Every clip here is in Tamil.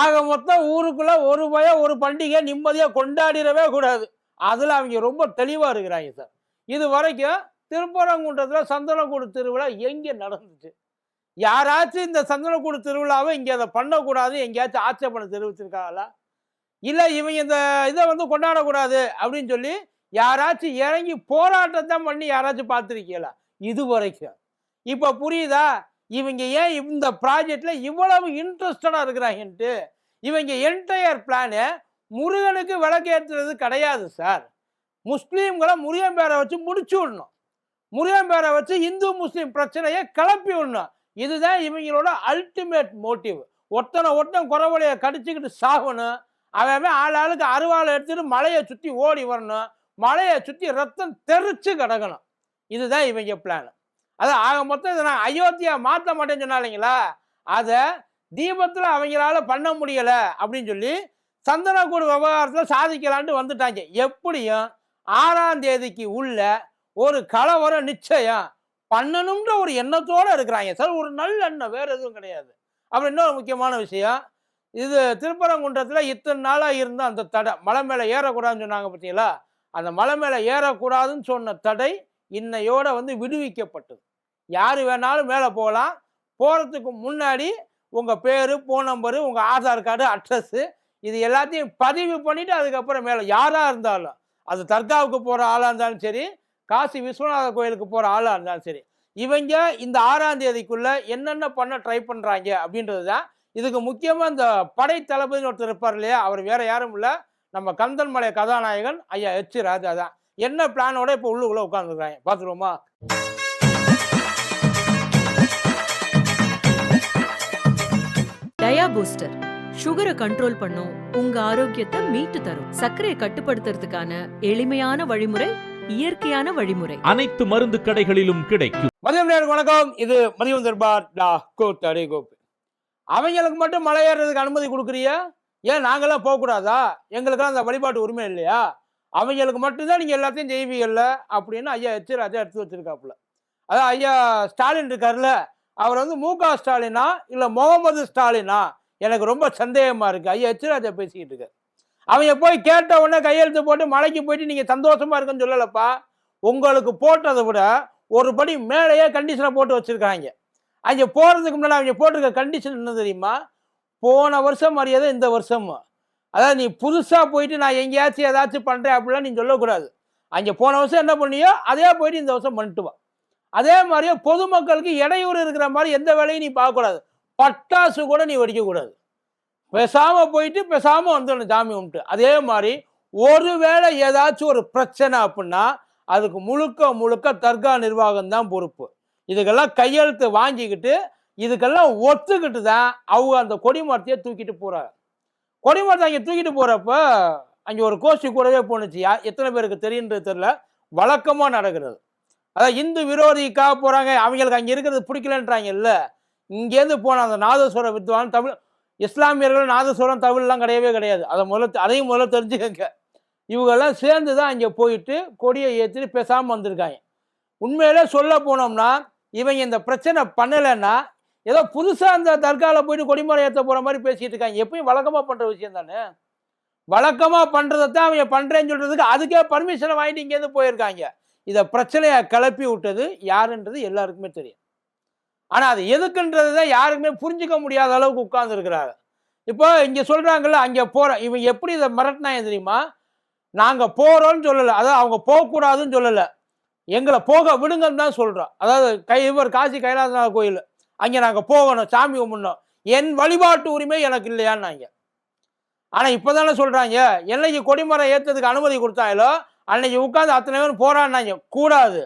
ஆக மொத்தம் ஊருக்குள்ள ஒரு பய ஒரு பண்டிகை நிம்மதியாக கொண்டாடிடவே கூடாது. அதில் அவங்க ரொம்ப தெளிவாக இருக்கிறாங்க சார். இது வரைக்கும் திருப்பரங்குன்றத்தில் சந்தனக்கூடு திருவிழா எங்கே நடந்துச்சு? யாராச்சும் இந்த சந்தனக்கூடு திருவிழாவை இங்கே அதை பண்ணக்கூடாது எங்கேயாச்சும் ஆட்சேபனை தெரிவிச்சிருக்காங்களா? இல்லை இவங்க இந்த இதை வந்து கொண்டாடக்கூடாது அப்படின்னு சொல்லி யாராச்சும் இறங்கி போராட்டம் தான் பண்ணி யாராச்சும் பார்த்துருக்கீங்களா? இது வரைக்கும். இப்போ புரியுதா? இவங்க ஏன் இந்த ப்ராஜெக்டில் இவ்வளவு இன்ட்ரெஸ்டடாக இருக்கிறாங்கன்ட்டு இவங்க என்டையர் பிளானு முருகனுக்கு விளக்கேற்றுறது கிடையாது சார். முஸ்லீம்களை முருகன் பேரை வச்சு முடிச்சு விடணும். முருகன் பேரை வச்சு இந்து முஸ்லீம் பிரச்சனையை கிளப்பி விடணும். இதுதான் இவங்களோட அல்டிமேட் மோட்டிவ் ஒருத்தனை ஒருத்தன் குறவழியை கடிச்சுக்கிட்டு சாகணும். அவன் ஆள் ஆளுக்கு அருவாளை எடுத்துட்டு மலையை சுற்றி ஓடி வரணும். மலையை சுற்றி ரத்தம் தெரிச்சு கிடக்கணும். இதுதான் இவங்க பிளான் அது ஆக மொத்தம் இதை நான் அயோத்தியா மாற்ற மாட்டேன்னு சொன்னாலிங்களா அதை தீபத்தில் அவங்களால பண்ண முடியலை அப்படின்னு சொல்லி சந்தனக்கூடு விவகாரத்தில் சாதிக்கலான்ட்டு வந்துட்டாங்க. எப்படியும் ஆறாம் தேதிக்கு உள்ள ஒரு கலவரம் நிச்சயம் பண்ணணுன்ற ஒரு எண்ணத்தோடு இருக்கிறாங்க. சார் ஒரு நல்ல எண்ணம் வேறு எதுவும் கிடையாது. அப்புறம் இன்னொரு முக்கியமான விஷயம் இது திருப்பரங்குன்றத்தில் இத்தனை நாளாக இருந்த அந்த தடை மலை மேலே ஏறக்கூடாதுன்னு சொன்னாங்க பார்த்தீங்களா அந்த மலை மேலே ஏறக்கூடாதுன்னு சொன்ன தடை இன்னையோட வந்து விடுவிக்கப்பட்டது. யார் வேணாலும் மேலே போகலாம். போகிறதுக்கு முன்னாடி உங்கள் பேர் ஃபோன் நம்பரு உங்கள் ஆதார் கார்டு அட்ரஸ்ஸு இது எல்லாத்தையும் பதிவு பண்ணிவிட்டு அதுக்கப்புறம் மேலே யாராக இருந்தாலும் அது தர்காவுக்கு போகிற ஆளாக இருந்தாலும் சரி காசி விஸ்வநாத கோயிலுக்கு போகிற ஆளாக இருந்தாலும் சரி இவங்க இந்த ஆறாம் தேதிக்குள்ளே என்னென்ன பண்ண ட்ரை பண்ணுறாங்க அப்படின்றது தான். இதுக்கு முக்கியமாக இந்த படை தளபதினு ஒருத்தர் இருப்பார் இல்லையா அவர் வேறு யாரும் இல்லை நம்ம கந்தன்மலை கதாநாயகன் ஐயா எச். ராஜா தான். என்ன பிளானோட இப்போ உள்ளுக்குள்ளே உட்காந்துருக்காங்க பார்த்துருவோமா? டயா பூஸ்டர். சுகரை கண்ட்ரோல் பண்ணும் உங்க ஆரோக்கியத்தை மீட்டு தரும். சர்க்கரையை கட்டுப்படுத்துறதுக்கான எளிமையான வழிமுறை இயற்கையான வழிமுறை. அனைத்து மருந்து கடைகளிலும் கிடைக்கும். மதியம் நேரம் வணக்கம். இது மதியம் தர்பார் டா கோத்தடி கோப்பு அவங்களுக்கு மட்டும் மலை ஏறுறதுக்கு அனுமதி கொடுக்குறியா ஏன் நாங்களாம் போகக்கூடாதா? எங்களுக்கெல்லாம் அந்த வழிபாட்டு உரிமை இல்லையா? அவங்களுக்கு மட்டும்தான் நீங்கள் எல்லாத்தையும் செய்வீங்கல்ல? அப்படின்னு ஐயா எச் ராஜா எடுத்து வச்சிருக்காப்புல. அதான் ஐயா ஸ்டாலின் இருக்கார்ல அவர் வந்து மு க ஸ்டாலினா இல்லை முகமது ஸ்டாலினா? எனக்கு ரொம்ப சந்தேகமாக இருக்குது ஐயா எச் பேசிக்கிட்டு இருக்காரு. அவங்க போய் கேட்ட உடனே கையெழுத்து போட்டு மலைக்கு போயிட்டு நீங்கள் சந்தோஷமாக இருக்குன்னு சொல்லலப்பா. உங்களுக்கு போட்டதை விட ஒரு படி மேலேயே கண்டிஷனை போட்டு வச்சுருக்காங்க. அங்கே போகிறதுக்கு முன்னாடி அவங்க போட்டிருக்க கண்டிஷன் என்ன தெரியுமா? போன வருஷம் மரியாதை இந்த வருஷம். அதாவது நீ புதுசாக போயிட்டு நான் எங்கேயாச்சும் ஏதாச்சும் பண்ணுறேன் அப்படிலாம் நீ சொல்லக்கூடாது. அங்கே போன வருஷம் என்ன பண்ணியோ அதே போயிட்டு இந்த வருஷம் பண்ணிட்டு வா. அதே மாதிரியே பொதுமக்களுக்கு இடையூறு இருக்கிற மாதிரி எந்த வேலையும் நீ பார்க்கக்கூடாது. பட்டாசு கூட நீ வெடிக்கக்கூடாது. பெசாமல் போயிட்டு பெசாமல் வந்துடணும் சாமி கும்பிட்டு. அதே மாதிரி ஒருவேளை ஏதாச்சும் ஒரு பிரச்சனை அப்படின்னா அதுக்கு முழுக்க முழுக்க தர்கா நிர்வாகம் தான் பொறுப்பு. இதுக்கெல்லாம் கையெழுத்து வாங்கிக்கிட்டு இதுக்கெல்லாம் ஒத்துக்கிட்டு தான் அவங்க அந்த கொடிமரத்தையே தூக்கிட்டு போகிறாங்க கொடிமரத்தை அங்கே தூக்கிட்டு போகிறப்ப அங்கே ஒரு கோஷ்டி கூடவே போணுச்சு. எத்தனை பேருக்கு தெரியுன்றது தெரில வழக்கமாக நடக்கிறது. அதான் இந்து விரோதிக்காக போகிறாங்க அவங்களுக்கு அங்கே இருக்கிறது பிடிக்கலன்றாங்க இல்லை. இங்கேருந்து போன அந்த நாதஸ்வர வித்வான் தமிழ் இஸ்லாமியர்கள் நாதஸ்வரம் தமிழ்லாம் கிடையவே கிடையாது. அதை முதல்ல அதையும் முதல்ல தெரிஞ்சுக்கங்க. இவங்கெல்லாம் சேர்ந்து தான் அங்கே போயிட்டு கொடியை ஏற்றிட்டு பேசாமல் வந்திருக்காங்க. உண்மையிலே சொல்ல போனோம்னா இவங்க இந்த பிரச்சனை பண்ணலைன்னா ஏதோ புதுசாக அந்த தர்காவில் போயிட்டு கொடிமரம் ஏற்ற போகிற மாதிரி பேசிட்டு இருக்காங்க. எப்பயும் வழக்கமாக பண்ணுற விஷயம் தானே? வழக்கமாக பண்ணுறதைத்தான் அவங்க பண்ணுறேன்னு சொல்கிறதுக்கு அதுக்கே பர்மிஷனை வாங்கிட்டு இங்கேருந்து போயிருக்காங்க. இதை பிரச்சனையை கிளப்பி விட்டது யாருன்றது எல்லாருக்குமே தெரியும். ஆனால் அது எதுக்குன்றது தான் யாருக்குமே புரிஞ்சுக்க முடியாத அளவுக்கு உட்கார்ந்துருக்கிறாங்க. இப்போ இங்கே சொல்கிறாங்கல்ல அங்கே போகிற இவன் எப்படி இதை மிரட்டினாங்க தெரியுமா? நாங்கள் போகிறோன்னு சொல்லலை. அதாவது அவங்க போகக்கூடாதுன்னு சொல்லலை. எங்களை போக விடுங்கன்னு தான் சொல்கிறோம் அதாவது கை இவர் காசி கைலாசநாத கோயில். அங்கே நாங்கள் போகணும் சாமி கும்பிடணும். என் வழிபாட்டு உரிமை எனக்கு இல்லையான்னு நாங்கள் ஆனால் இப்போ தானே சொல்கிறாங்க என்னைக்கு கொடிமரம் ஏற்றதுக்கு அனுமதி கொடுத்தாங்களோ அன்னைக்கு உட்காந்து அத்தனை பேரும் போராடினாங்க. கூடாது.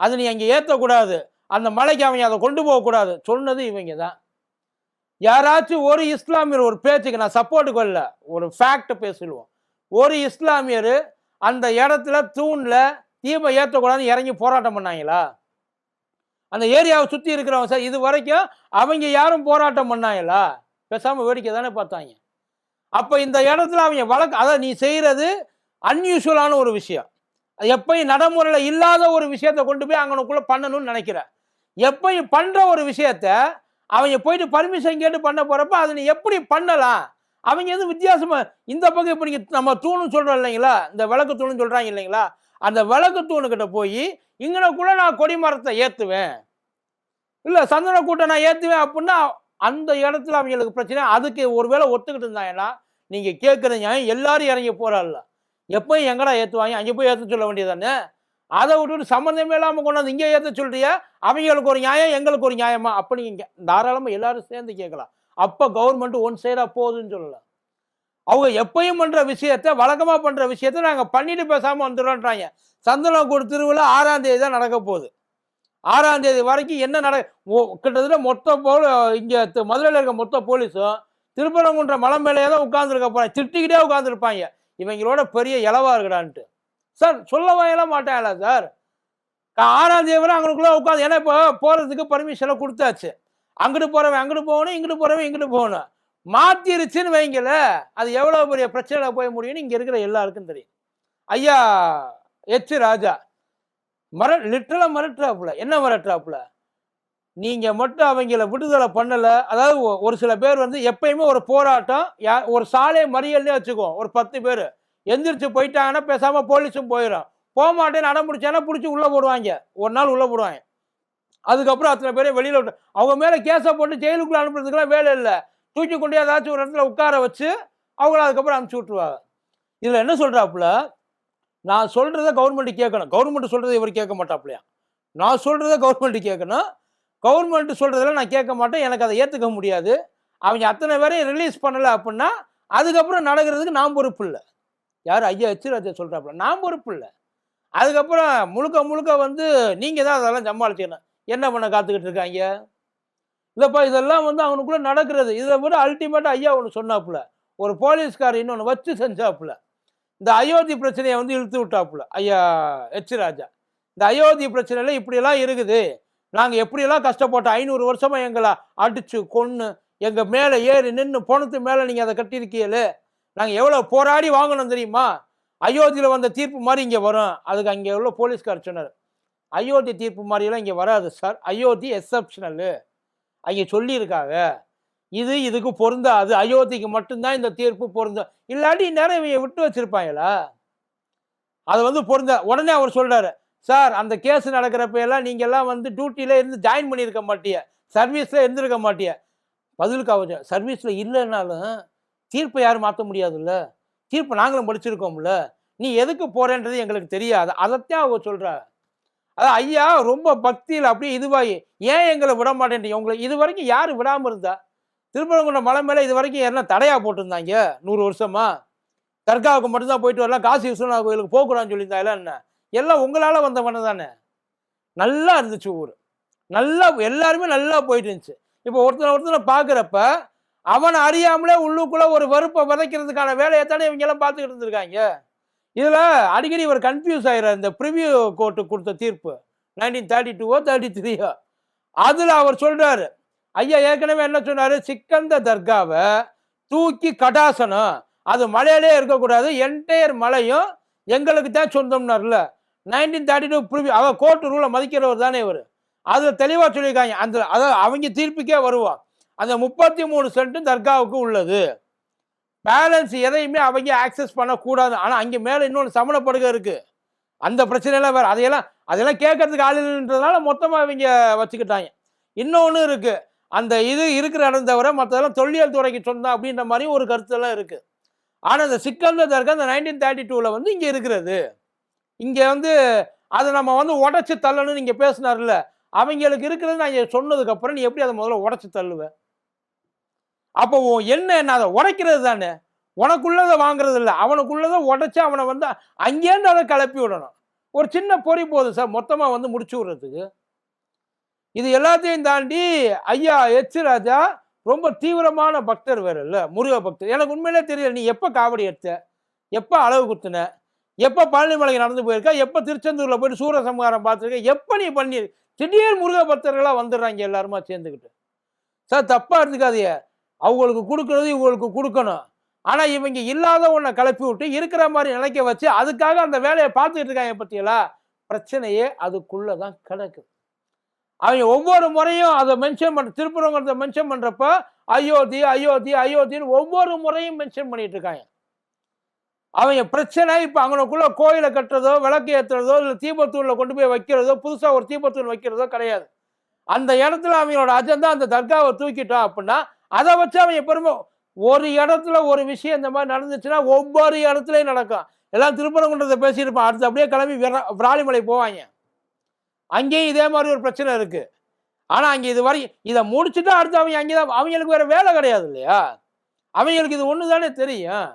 அது நீ அங்கே ஏற்றக்கூடாது அந்த மலைக்கு அவங்க அதை கொண்டு போகக்கூடாது. சொன்னது இவங்க தான். யாராச்சும் ஒரு இஸ்லாமியர் ஒரு பேச்சுக்கு நான் சப்போர்ட்டுக்கு வரல ஒரு ஃபேக்ட் பேசிடுவோம். ஒரு இஸ்லாமியர் அந்த இடத்துல தூணில் தீபம் ஏற்றக்கூடாதுன்னு இறங்கி போராட்டம் பண்ணாங்களா? அந்த ஏரியாவை சுற்றி இருக்கிறவங்க சார் இது வரைக்கும் அவங்க யாரும் போராட்டம் பண்ணாங்களா? பேசாமல் வேடிக்கை தானே பார்த்தாங்க. அப்போ இந்த இடத்துல அவங்க வழக்கு அதை நீ செய்கிறது அன்யூஷுவலான ஒரு விஷயம். அது எப்பயும் நடைமுறையில் இல்லாத ஒரு விஷயத்தை கொண்டு போய் அங்கனுக்குள்ளே பண்ணணும்னு நினைக்கிறேன் எப்பயும் பண்ணுற ஒரு விஷயத்த அவங்க போயிட்டு பர்மிஷன் கேட்டு பண்ண போகிறப்ப அதை நீ எப்படி பண்ணலாம்? அவங்க எதுவும் வித்தியாசமாக இந்த பக்கம் இப்போ நீங்கள் நம்ம தூணு சொல்கிறோம் இல்லைங்களா? இந்த விளக்கு தூணுன்னு சொல்கிறாங்க இல்லைங்களா? அந்த விளக்கு தூணுக்கிட்ட போய் இங்கனக்குள்ள நான் கொடி மரத்தை ஏற்றுவேன் இல்லை சந்தன கூட்டை நான் ஏற்றுவேன் அப்படின்னா அந்த இடத்துல அவங்களுக்கு பிரச்சனை. அதுக்கு ஒருவேளை ஒத்துக்கிட்டு இருந்தாங்கன்னா நீங்கள் கேட்குறீங்க எல்லாரும் இறங்கி போகிறாள்ல எப்பயும் எங்கடா ஏற்றுவாங்க அங்கே போய் ஏற்ற சொல்ல வேண்டியதானே அதை விட்டுட்டு சம்மந்தமே இல்லாமல் கொண்டாந்து இங்கே ஏற்ற சொல்றியா? அவங்களுக்கு ஒரு நியாயம் எங்களுக்கு ஒரு நியாயமா? அப்படி இங்கே தாராளமாக எல்லாரும் சேர்ந்து கேட்கலாம். அப்போ கவர்மெண்ட் ஒன் சைடாக போகுதுன்னு சொல்லலாம் அவங்க எப்பயும் பண்ணுற விஷயத்த வழக்கமாக பண்ணுற விஷயத்த நாங்கள் பண்ணிட்டு பேசாமல் வந்துடுறோன்றாங்க. சந்தனக்கூடு திருவிழா ஆறாம் தேதி தான் நடக்க போகுது. ஆறாம் தேதி வரைக்கும் என்ன நட ஓ- கிட்டத்தட்ட மொத்த போல இங்கே மதுரையில் இருக்க மொத்த போலீஸும் திருப்பரங்குன்ற மலை மேலேயே தான் உட்காந்துருக்க போகிறாங்க திட்டிக்கிட்டே உட்காந்துருப்பாங்க இவங்களோட பெரிய இலவா இருக்கடான்ட்டு. சார் சொல்லவா எல்லாம் மாட்டாங்களா சார்? ஆறாம் தேவரை அங்கனுக்குள்ளே உட்காந்து ஏன்னா இப்போ போகிறதுக்கு பர்மிஷனை கொடுத்தாச்சு. அங்கிட்டு போகிறவன் அங்கிட்டு போகணும் இங்கிட்டு போகிறவன் இங்கிட்டு போகணும். மாத்திருச்சுன்னு வைங்கள அது எவ்வளோ பெரிய பிரச்சனையில் போய் முடியும்னு இங்கே இருக்கிற எல்லாருக்கும் தெரியும். ஐயா எச். ராஜா மர லிட்டரலாக மிரட்டுறாப்புல. என்ன மிரட்டுறாப்புல? நீங்கள் மட்டும் அவங்கள விடுதலை பண்ணலை. அதாவது ஒரு சில பேர் வந்து எப்பயுமே ஒரு போராட்டம் யா ஒரு சாலை மறியல்னே வச்சுக்குவோம். ஒரு பத்து பேர். எந்திரிச்சு போயிட்டாங்கன்னா பேசாமல் போலீஸும் போயிடும் போக மாட்டேன்னு அடம் பிடிச்சானா பிடிச்சி உள்ளே போடுவாங்க. ஒரு நாள் உள்ளே போடுவாங்க. அதுக்கப்புறம் அத்தனை பேரை வெளியில் விட்டு அவங்க மேலே கேஸை போட்டு ஜெயிலுக்குள்ளே அனுப்புறதுக்குலாம் வேலை இல்லை. தூக்கி கொண்டு ஏதாச்சும் ஒரு இடத்துல உட்கார வச்சு அவங்கள அதுக்கப்புறம் அனுப்பிச்சி விட்ருவாங்க இதில் என்ன சொல்கிறாப்புல நான் சொல்கிறத கவர்மெண்ட்டு கேட்கணும். கவர்மெண்ட் சொல்கிறத இவர் கேட்க மாட்டாப்புலையா? நான் சொல்கிறத கவர்மெண்ட்டு கேட்கணும். கவர்மெண்ட் சொல்கிறதெல்லாம் நான் கேட்க மாட்டேன். எனக்கு அதை ஏற்றுக்க முடியாது. அவங்க அத்தனை பேரையும் ரிலீஸ் பண்ணலை அப்படின்னா அதுக்கப்புறம் நடக்கிறதுக்கு நான் பொறுப்பு இல்லை. யார்? ஐயா எச்சிராஜா சொல்கிறாப்புல நான் பொறுப்பு இல்லை. அதுக்கப்புறம் முழுக்க முழுக்க வந்து நீங்கள் தான் அதெல்லாம் சமாளிச்சுக்கணும். என்ன பண்ண காத்துக்கிட்டு இருக்காங்க? இல்லைப்பா இதெல்லாம் வந்து அவனுக்குள்ளே நடக்கிறது. இதை விட அல்டிமேட்டாக ஐயா ஒன்று சொன்னாப்புல. ஒரு போலீஸ்கார் இன்னொன்று வச்சு செஞ்சாப்புல. இந்த அயோத்தி பிரச்சனையை வந்து இழுத்து விட்டாப்புல. ஐயா எச்சிராஜா. இந்த அயோத்தி பிரச்சனையில் இப்படியெல்லாம் இருக்குது. நாங்கள் எப்படியெல்லாம் கஷ்டப்பட்டோம்? ஐநூறு வருஷமாக எங்களை அடித்து கொன்று எங்கள் மேலே ஏறி நின்று போனத்து மேலே நீங்கள் அதை கட்டியிருக்கீங்களே? நாங்கள் எவ்வளோ போராடி வாங்கணும் தெரியுமா? அயோத்தியில் வந்த தீர்ப்பு மாதிரி இங்கே வரும். அதுக்கு அங்கே உள்ள போலீஸ்கார் சொன்னார். அயோத்தி தீர்ப்பு மாதிரியெல்லாம் இங்கே வராது சார். அயோத்தி எக்ஸப்ஷனலு அங்கே சொல்லியிருக்காங்க. இது இதுக்கு பொருந்தாது. அயோத்திக்கு மட்டும்தான் இந்த தீர்ப்பு பொருந்தும். இல்லாட்டி நேரம் இவங்க விட்டு வச்சிருப்பாங்களா? அது வந்து பொருந்த உடனே அவர் சொல்கிறாரு சார் அந்த கேஸ் நடக்கிறப்ப எல்லாம் நீங்க எல்லாம் வந்து டியூட்டியில இருந்து ஜாயின் பண்ணியிருக்க மாட்டிய. சர்வீஸ்ல இருந்திருக்க மாட்டிய. பதிலுக்கு அவர் சர்வீஸ்ல இல்லைன்னாலும் தீர்ப்பை யாரும் மாற்ற முடியாதுல்ல? தீர்ப்பை நாங்களும் படிச்சிருக்கோம்ல நீ எதுக்கு போறேன்றது எங்களுக்கு தெரியாது. அதைத்தான் அவங்க சொல்றா. அதான் ஐயா ரொம்ப பக்தியில் அப்படியே இதுவாகி ஏன் எங்களை விட மாட்டேன்றீங்க? உங்களை இது வரைக்கும் யார் விடாமல் இருந்தா? திருப்பரங்குன்ற மலை மேலே இது வரைக்கும் என்ன தடையாக போட்டிருந்தாங்க நூறு வருஷமா? தர்காவுக்கு மட்டும்தான் போயிட்டு வரலாம். காசி விஸ்வநாத கோயிலுக்கு போகக்கூடாதுன்னு சொல்லியிருந்தாங்களா என்ன? எல்லாம் உங்களால் வந்த தானே. நல்லா இருந்துச்சு ஊர். நல்லா எல்லாருமே நல்லா போயிட்டு இருந்துச்சு. இப்போ ஒருத்தனை ஒருத்தனை பார்க்குறப்ப அவனை அறியாமலே உள்ளுக்குள்ளே ஒரு வெறுப்பை விதைக்கிறதுக்கான வேலையை தானே இவங்க எல்லாம் பார்த்துக்கிட்டு இருந்திருக்காங்க. இதில் அடிக்கடி ஒரு கன்ஃபியூஸ் ஆகிற இந்த ப்ரிவியூ கோர்ட்டு கொடுத்த தீர்ப்பு நைன்டீன் தேர்ட்டி டூவோ தேர்ட்டி த்ரீயோ அதில் அவர் சொல்கிறாரு ஐயா ஏற்கனவே என்ன சொன்னார்? சிக்கந்த தர்காவை தூக்கி கடாசனம். அது மலையிலே இருக்கக்கூடாது. என்டையர் மலையும் எங்களுக்கு தான் சொந்தம்னார்ல. நைன்டீன் தேர்ட்டி டூ ப்ரிவியூ அவர் கோர்ட்டு ரூலை மதிக்கிறவர் தானே இவர். அதில் தெளிவாக சொல்லியிருக்காங்க. அந்த அதாவது அவங்க தீர்ப்புக்கே வருவான் அந்த முப்பத்தி மூணு சென்ட்டும் தர்காவுக்கு உள்ளது. பேலன்ஸ் எதையுமே அவங்க ஆக்சஸ் பண்ணக்கூடாது. ஆனால் அங்கே மேலே இன்னொன்று சமணப்படுகை இருக்குது அந்த பிரச்சனையெல்லாம் வேறு. அதையெல்லாம் அதெல்லாம் கேட்கறதுக்கு ஆள் இல்லைன்றதுனால மொத்தமாக அவங்க வச்சுக்கிட்டாங்க. இன்னொன்று இருக்குது அந்த இது இருக்கிற இடம் தவிர மற்றதெல்லாம் தொல்லியல் துறைக்கு சொந்தம் அப்படின்ற மாதிரி ஒரு கருத்தெல்லாம் இருக்குது ஆனால் அந்த சிக்கந்த தர்கா அந்த நைன்டீன் தேர்ட்டி டூவில் வந்து இங்கே இருக்கிறது. இங்கே வந்து அதை நம்ம வந்து உடச்சி தள்ளணும்னு நீங்கள் பேசினார்ல அவங்களுக்கு இருக்கிறது நான் சொன்னதுக்கப்புறம் நீ எப்படி அதை முதல்ல உடச்சி தள்ளுவ? அப்போ என்ன என்ன? அதை உடைக்கிறது தானே. உனக்குள்ளதை வாங்குறது இல்லை. அவனுக்குள்ளதை உடைச்சி அவனை வந்து அங்கேருந்து அதை கிளப்பி விடணும். ஒரு சின்ன பொறி போதும் சார் மொத்தமாக வந்து முடிச்சு விடுறதுக்கு. இது எல்லாத்தையும் தாண்டி ஐயா எச் ராஜா ரொம்ப தீவிரமான பக்தர் வேறு இல்லை முருக பக்தர் எனக்கு உண்மையிலே தெரியல நீ எப்போ காவடி எடுத்த? எப்போ அளவு குத்துன? எப்போ பழனிமலைக்கு நடந்து போயிருக்கா? எப்போ திருச்செந்தூரில் போயிட்டு சூரசம்ஹாரம் பார்த்துருக்க? எப்போ நீ பண்ணி திடீர் முருக பக்தர்களாக வந்துடுறாங்க எல்லாருமா சேர்ந்துக்கிட்டு சார் தப்பாக எடுத்துக்காதீங்க அவங்களுக்கு கொடுக்கறது இவங்களுக்கு கொடுக்கணும். ஆனால் இவங்க இல்லாத ஒன்றை கிளப்பி விட்டு இருக்கிற மாதிரி நினைக்க வச்சு அதுக்காக அந்த வேலையை பார்த்துக்கிட்டு இருக்காங்க பற்றியலா பிரச்சனையே அதுக்குள்ளே தான் கிடக்குது அவங்க ஒவ்வொரு முறையும் அதை மென்ஷன் பண்ண திருப்பரங்கிறத மென்ஷன் பண்ணுறப்ப அயோத்தி அயோத்தி அயோத்தின்னு ஒவ்வொரு முறையும் மென்ஷன் பண்ணிட்டு இருக்காங்க. அவங்க பிரச்சனை இப்போ அங்கனக்குள்ள கோயிலை கட்டுறதோ விளக்கு ஏற்றுறதோ இல்லை தீபத்தூரில் கொண்டு போய் வைக்கிறதோ புதுசாக ஒரு தீபத்தூர் வைக்கிறதோ கிடையாது. அந்த இடத்துல அவங்களோட அஜெண்டா அந்த தர்காவை தூக்கிட்டோம் அப்படின்னா அதை வச்சு அவங்க பெருமை ஒரு இடத்துல ஒரு விஷயம் இந்த மாதிரி நடந்துச்சுன்னா ஒவ்வொரு இடத்துலையும் நடக்கும். எல்லாம் திருப்பரங்குன்றத்தை பேசியிருப்பான் அடுத்து அப்படியே கிளம்பி விராலிமலை போவாங்க. அங்கேயும் இதே மாதிரி ஒரு பிரச்சனை இருக்கு. ஆனால் அங்கே இது வரை இதை முடிச்சுட்டு அடுத்து அவங்க அங்கே தான் அவங்களுக்கு வேற வேலை கிடையாது இல்லையா? அவங்களுக்கு இது ஒன்று தானே தெரியும்.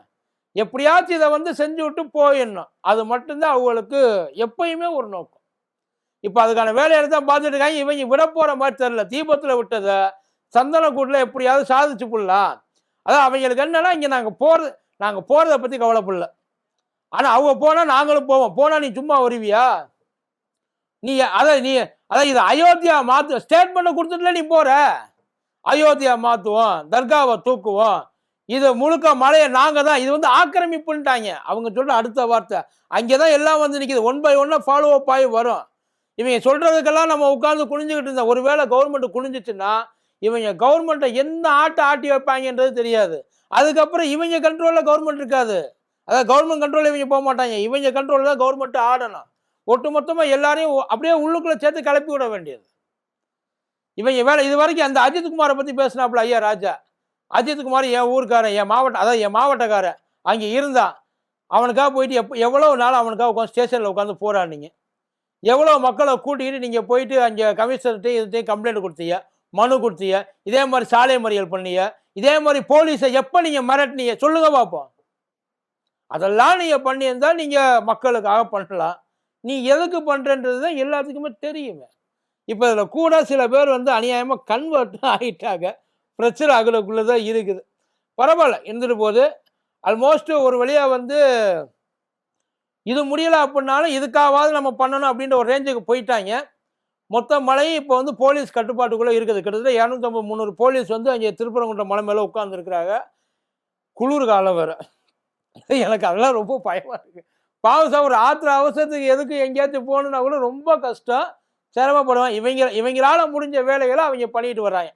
எப்படியாச்சும் இதை வந்து செஞ்சு விட்டு போயிடணும். அது மட்டும்தான் அவங்களுக்கு எப்பயுமே ஒரு நோக்கம். இப்போ அதுக்கான வேலையை தான் பார்த்துட்டு இருக்காங்க. இவங்க விட போகிற மாதிரி தெரில தீபத்தில் விட்டதை சந்தனக்கூட்டில் எப்படியாவது சாதிச்சு புடலாம் அதான் அவங்களுக்கு என்னன்னா இங்கே நாங்கள் போகிறது நாங்கள் போகிறத பற்றி கவலைப்படல. ஆனால் அவங்க போனால் நாங்களும் போவோம். போனால் நீ சும்மா வருவியா? நீ அதை நீ அதான் இது அயோத்தியா மாற்று ஸ்டேட்மெண்ட்டை கொடுத்துட்டுல நீ போகிற அயோத்தியா மாற்றுவோம் தர்காவை தூக்குவோம். இது முழுக்க மலையை நாங்கள் தான் இது வந்து ஆக்கிரமிப்புன்ட்டாங்க. அவங்க சொல்கிற அடுத்த வார்த்தை. அங்கே தான் எல்லாம் வந்து நிற்கிது ஒன் பை ஒன்னாக ஃபாலோ அப் ஆகி வரும். இவங்க சொல்கிறதுக்கெல்லாம் நம்ம உட்காந்து குனிஞ்சுக்கிட்டு இருந்தோம். ஒருவேளை கவர்மெண்ட் குனிஞ்சிச்சுன்னா இவங்க கவர்மெண்ட்டை என்ன ஆட்டை ஆட்டி வைப்பாங்கன்றது தெரியாது. அதுக்கப்புறம் இவங்க கண்ட்ரோலில் கவர்மெண்ட் இருக்காது. அதாவது கவர்மெண்ட் கண்ட்ரோலில் இவங்க போக மாட்டாங்க. இவங்க கண்ட்ரோலில் தான் கவர்மெண்ட் ஆடணும். ஒட்டுமொத்தமாக எல்லாரையும் அப்படியே உள்ளுக்குள்ளே சேர்த்து கிளப்பி விட வேண்டியது. இவங்க வேலை இது வரைக்கும் அந்த அஜித்குமாரை பற்றி பேசினாப்புல ஐயா ராஜா. அஜித்குமார் என் ஊருக்காரன் என் மாவட்டம் அதான் என் மாவட்டக்காரன். அங்கே இருந்தான். அவனுக்காக போயிட்டு எப் எவ்வளோ நாள் அவனுக்காக உட்காந்து ஸ்டேஷனில் உட்காந்து போராடினீங்க? எவ்வளோ மக்களை கூட்டிக்கிட்டு நீங்கள் போயிட்டு அங்கே கமிஷனர்கிட்டையும் இதுகிட்டையும் கம்ப்ளைண்ட் கொடுத்தீங்க மனு கொடுத்தீங்க இதே மாதிரி சாலை மறியல் பண்ணீங்க இதே மாதிரி போலீஸை எப்போ நீங்கள் மிரட்டினீங்க? சொல்லுங்க பார்ப்போம் அதெல்லாம் நீங்கள் பண்ணியிருந்தா நீங்கள் மக்களுக்காக பண்ணலாம். நீ எதுக்கு பண்ணுறன்றது தான் எல்லாத்துக்குமே தெரியுமே. இப்போ இதில் கூட சில பேர் வந்து அநியாயமாக கன்வெர்ட் ஆகிட்டாங்க பிரச்சனை அகலுக்குள்ளே தான் இருக்குது. பரவாயில்ல. இருந்துட்டு போகுது. ஆல்மோஸ்ட் ஒரு வழியாக வந்து இது முடியலை அப்படின்னாலும் இதுக்காவது நம்ம பண்ணணும் அப்படின்ற ஒரு ரேஞ்சுக்கு போயிட்டாங்க. மொத்த மலையும் இப்போ வந்து போலீஸ் கட்டுப்பாட்டுக்குள்ளே இருக்குது. கிட்டத்தட்ட இரநூத்தம்பது முந்நூறு போலீஸ் வந்து அங்கே திருப்பரங்குன்ற மலை மேலே உட்காந்துருக்குறாங்க குளிர் காலம் வேறு. எனக்கு அதெல்லாம் ரொம்ப பயமாக இருக்குது பாவம் சார் ஒரு ஆத்திர அவசரத்துக்கு எதுக்கு எங்கேயாச்சும் போகணுன்னா கூட ரொம்ப கஷ்டம். சிரமப்படுவேன். இவங்க இவங்களால் முடிஞ்ச வேலைகளை அவங்க பண்ணிட்டு வர்றாங்க.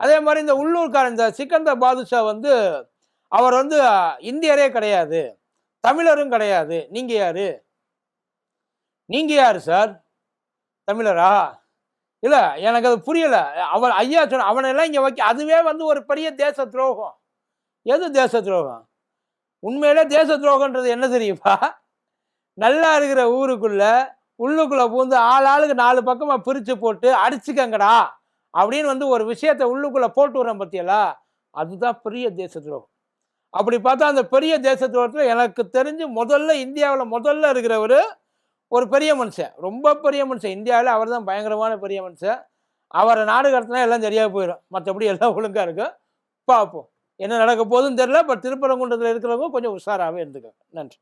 அதே மாதிரி இந்த உள்ளூர்காரன் இந்த சிக்கந்தர் பாதுஷா வந்து அவர் வந்து இந்தியரே கிடையாது. தமிழரும் கிடையாது. நீங்க யாரு? நீங்க யாரு சார் தமிழரா? இல்லை எனக்கு அது புரியல. அவன் ஐயா சொன்ன அவனெல்லாம் இங்கே வைக்க அதுவே வந்து ஒரு பெரிய தேச துரோகம். எது தேச துரோகம்? உண்மையிலே தேச துரோகம்ன்றது என்ன தெரியுமா? நல்லா இருக்கிற ஊருக்குள்ளே உள்ளுக்குள்ளே பூந்து ஆள் ஆளுக்கு நாலு பக்கமாக பிரித்து போட்டு அடிச்சுக்கங்கடா. அப்படின்னு வந்து ஒரு விஷயத்த உள்ளுக்குள்ளே போட்டு வரேன் பத்தியலா? அதுதான் பெரிய தேச துரோகம் அப்படி பார்த்தா அந்த பெரிய தேச துரோகத்தில் எனக்கு தெரிஞ்சு முதல்ல இந்தியாவில் முதல்ல இருக்கிறவர் ஒரு பெரிய மனுஷன். ரொம்ப பெரிய மனுஷன். இந்தியாவில் அவர் தான் பயங்கரமான பெரிய மனுஷன். அவரை நாடு கடத்தினா எல்லாம் சரியாக போயிடும். மற்றபடி எல்லாம் ஒழுங்காக இருக்கும். பார்ப்போம். என்ன நடக்க போகுதுன்னு தெரியல. பட் திருப்பரங்குன்றத்தில் இருக்கிறவங்க கொஞ்சம் உஷாராகவே இருந்துக்கோங்க. நன்றி.